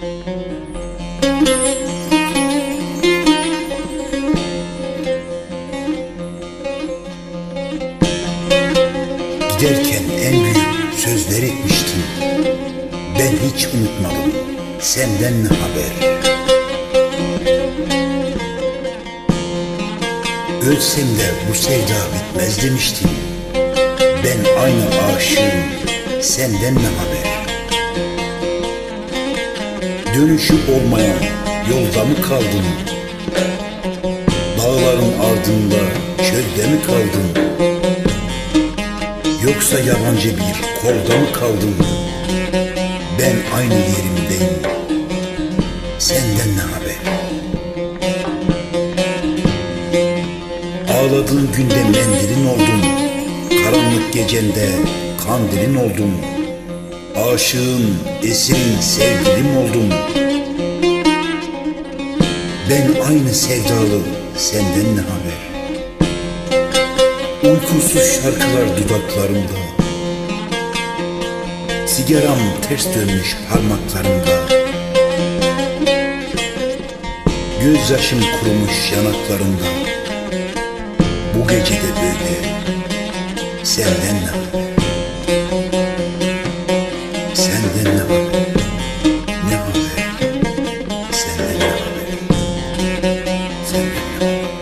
Giderken en büyük sözler etmiştin. Ben hiç unutmadım. Senden ne haber? Ölsem de bu sevda bitmez demiştin. Ben aynı aşığım. Senden ne haber? Dönüşü olmayan yolda mı kaldın? Dağların ardında çölde mi kaldın? Yoksa yabancı bir kolda mı kaldın? Ben aynı yerimdeyim. Senden ne haber? Ağladığın günde mendilin oldum. Karanlık gecende kandilin oldum. Aşığın, esirin, sevgilim oldum. Ben aynı sevdalı, senden ne haber? Uykusuz şarkılar dudaklarımda Sigaram ters dönmüş parmaklarımda Gözyaşım kurumuş yanaklarımda Bu gecede böyle Senden ne haber? Senden ne haber? Ne haber? Senden ne haber? Senden ne haber?